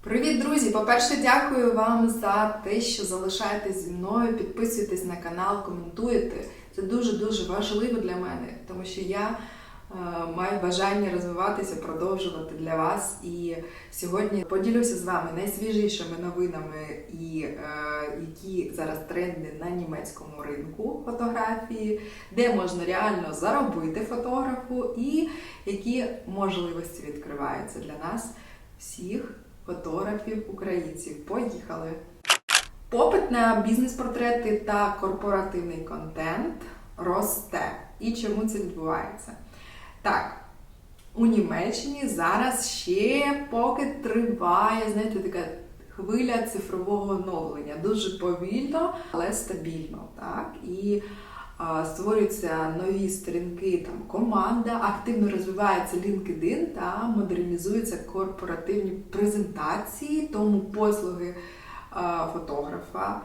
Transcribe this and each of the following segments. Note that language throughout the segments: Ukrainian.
Привіт, друзі! По-перше, дякую вам за те, що залишаєтесь зі мною, підписуєтесь на канал, коментуєте. Це дуже-дуже важливо для мене, тому що я е, маю бажання розвиватися, продовжувати для вас. І сьогодні поділюся з вами найсвіжішими новинами, і, е, які зараз тренди на німецькому ринку фотографії, де можна реально заробити фотографу, і які можливості відкриваються для нас всіх фотографів українців. Поїхали! Попит на бізнес-портрети та корпоративний контент росте. І чому це відбувається? Так, у Німеччині зараз ще поки триває, знаєте, така хвиля цифрового оновлення. Дуже повільно, але стабільно. Так? І створюються нові сторінки, там команда, активно розвивається LinkedIn та модернізуються корпоративні презентації, тому послуги фотографа,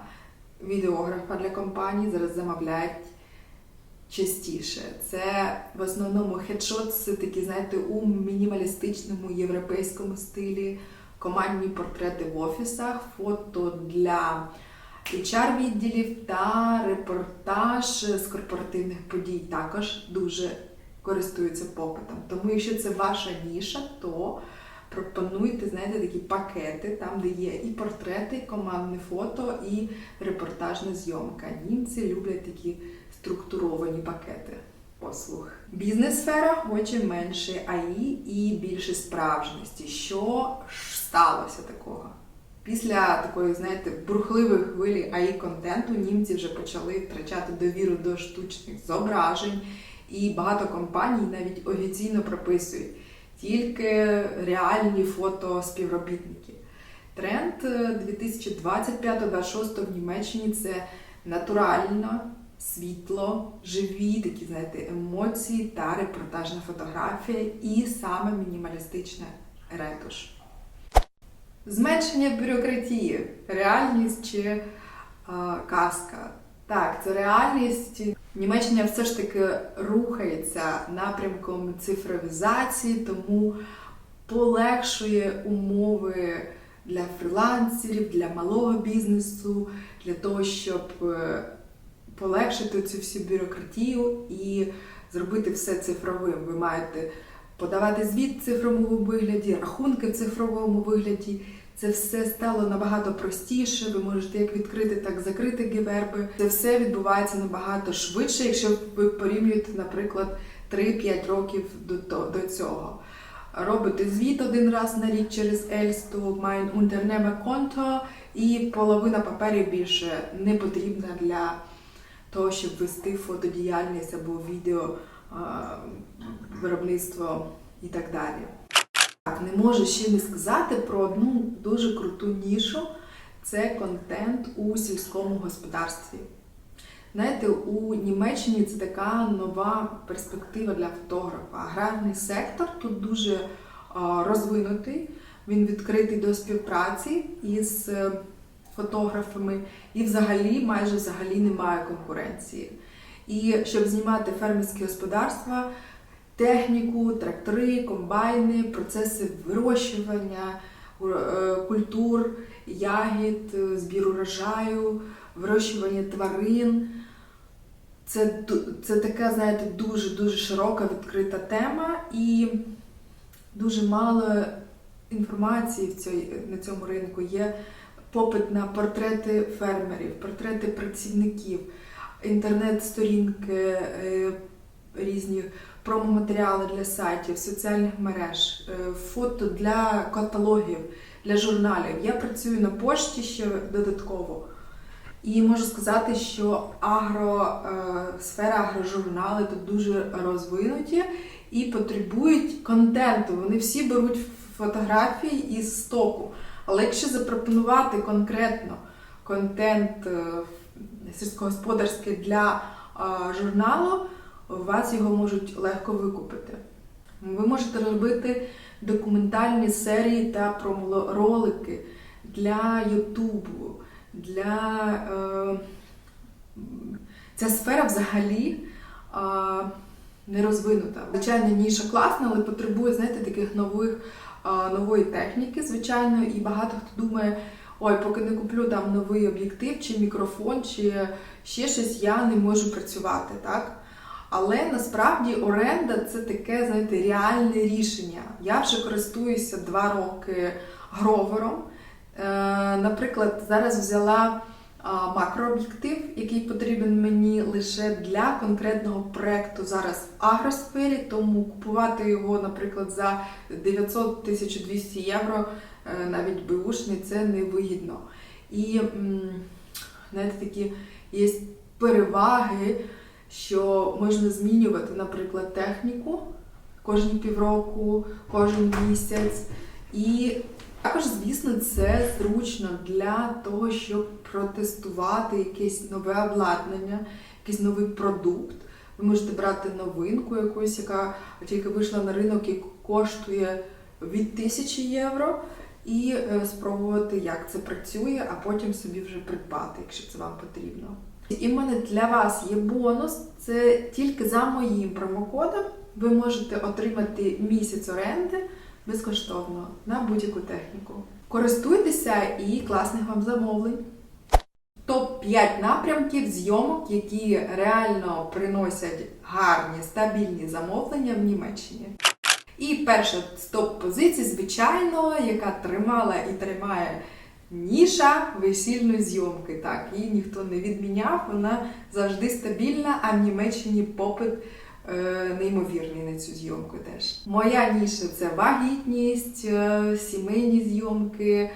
відеографа для компаній зараз замовляють частіше. Це в основному хедшот, такі, знаєте, у мінімалістичному європейському стилі, командні портрети в офісах, фото для HR-відділів та репортаж з корпоративних подій також дуже користуються попитом. Тому, якщо це ваша ніша, то пропонуйте, знаєте, такі пакети, там, де є і портрети, і командне фото, і репортажна зйомка. Німці люблять такі структуровані пакети послуг. Бізнес-сфера хоче менше АІ і більше справжності. Що ж сталося такого? Після такої, знаєте, бурхливої хвилі АІ контенту німці вже почали втрачати довіру до штучних зображень, і багато компаній навіть офіційно прописують тільки реальні фото співробітників. Тренд 2025-2026 в Німеччині це натурально, світло, живі такі, знаєте, емоції та репортажна фотографія, і саме мінімалістична ретуш. Зменшення бюрократії, реальність чи а, казка. Так, це реальність. Німеччина все ж таки рухається напрямком цифровізації, тому полегшує умови для фрілансерів, для малого бізнесу, для того, щоб е, полегшити цю всю бюрократію і зробити все цифровим. Ви маєте подавати звіт в цифровому вигляді, рахунки в цифровому вигляді. Це все стало набагато простіше. Ви можете як відкрити, так і закрити гіверби. Це все відбувається набагато швидше, якщо ви порівнюєте, наприклад, 3-5 років до, цього. Робите звіт один раз на рік через Ельсту, Unternehmer конто, і половина паперів більше не потрібна для того, щоб вести фотодіяльність або відео виробництво і так далі. Так, не можу ще не сказати про одну дуже круту нішу це контент у сільському господарстві. Знаєте, у Німеччині це така нова перспектива для фотографа. Аграрний сектор тут дуже розвинутий, він відкритий до співпраці із е, фотографами, і взагалі майже взагалі немає конкуренції. І щоб знімати фермерські господарства, техніку, трактори, комбайни, процеси вирощування е, культур, ягід, е, збір урожаю, вирощування тварин. Це, це така, знаєте, дуже-дуже широка відкрита тема і дуже мало інформації в цій, на цьому ринку. Є попит на портрети фермерів, портрети працівників, інтернет-сторінки, е, різні промо-матеріали для сайтів, соціальних мереж, е, фото для каталогів, для журналів. Я працюю на пошті ще додатково. І можу сказати, що агро, е, сфера агрожурнали тут дуже розвинуті і потребують контенту. Вони всі беруть фотографії із стоку. Але якщо запропонувати конкретно контент е, сільськогосподарський для журналу, у вас його можуть легко викупити. Ви можете робити документальні серії та проморолики для Ютубу, для е, ця сфера взагалі не розвинута. Звичайно, ніша класна, але потребує, знаєте, таких нових нової техніки, звичайно, і багато хто думає, ой, поки не куплю там новий об'єктив, чи мікрофон, чи ще щось, я не можу працювати, так? Але насправді оренда це таке, знаєте, реальне рішення. Я вже користуюся два роки гровером. Е, наприклад, зараз взяла макрооб'єктив, який потрібен мені лише для конкретного проекту зараз в агросфері, тому купувати його, наприклад, за 900-1200 євро, навіть беушний, це невигідно. І знаєте, такі є переваги, що можна змінювати, наприклад, техніку кожні півроку, кожен місяць. І також, звісно, це зручно для того, щоб протестувати якесь нове обладнання, якийсь новий продукт. Ви можете брати новинку якусь, яка тільки вийшла на ринок і коштує від 1000 євро, і е, спробувати, як це працює, а потім собі вже придбати, якщо це вам потрібно. І в мене для вас є бонус. Це тільки за моїм промокодом ви можете отримати місяць оренди безкоштовно на будь-яку техніку. Користуйтеся і класних вам замовлень. Топ-5 напрямків зйомок, які реально приносять гарні стабільні замовлення в Німеччині. І перша з топ-позицій, звичайно, яка тримала і тримає ніша весільної зйомки. Так, її ніхто не відміняв, вона завжди стабільна, а в Німеччині попит е, неймовірний на цю зйомку теж. Моя ніша це вагітність, е, сімейні зйомки.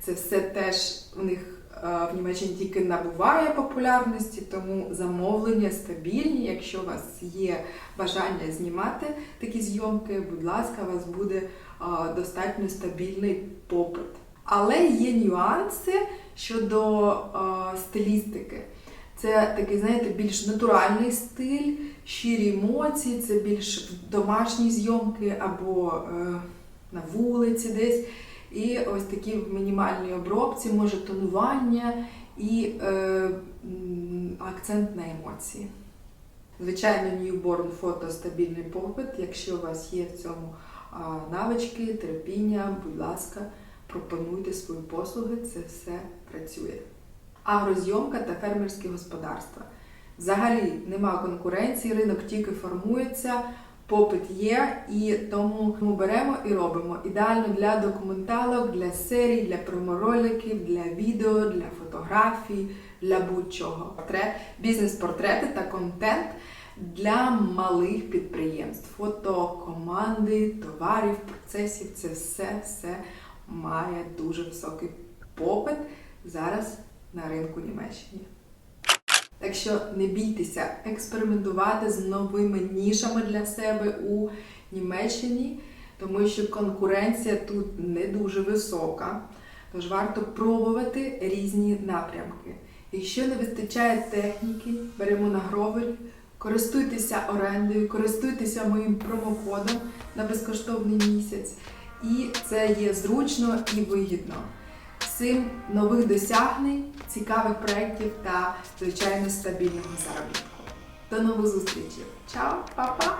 Це все теж у них в Німеччині тільки набуває популярності, тому замовлення стабільні. Якщо у вас є бажання знімати такі зйомки, будь ласка, у вас буде е, достатньо стабільний попит. Але є нюанси щодо е, стилістики. Це такий, знаєте, більш натуральний стиль, щирі емоції, це більш домашні зйомки або е, на вулиці десь. І ось такі в мінімальній обробці, може тонування і е, акцент на емоції. Звичайно, newborn фото стабільний попит. Якщо у вас є в цьому навички, терпіння, будь ласка, пропонуйте свої послуги, це все працює. Агрозйомка та фермерські господарства. Взагалі нема конкуренції, ринок тільки формується, попит є, і тому ми беремо і робимо. Ідеально для документалок, для серій, для промороликів, для відео, для фотографій, для будь-чого. Портре- Бізнес-портрети та контент для малих підприємств, фотокоманди, товарів, процесів це все, все має дуже високий попит зараз на ринку Німеччини. Так що не бійтеся експериментувати з новими нішами для себе у Німеччині, тому що конкуренція тут не дуже висока. Тож варто пробувати різні напрямки. Якщо не вистачає техніки, беремо на гровель, користуйтеся орендою, користуйтеся моїм промокодом на безкоштовний місяць. І це є зручно і вигідно. Всім нових досягнень, цікавих проєктів та, звичайно, стабільного заробітку. До нових зустрічей. Чао, па-па!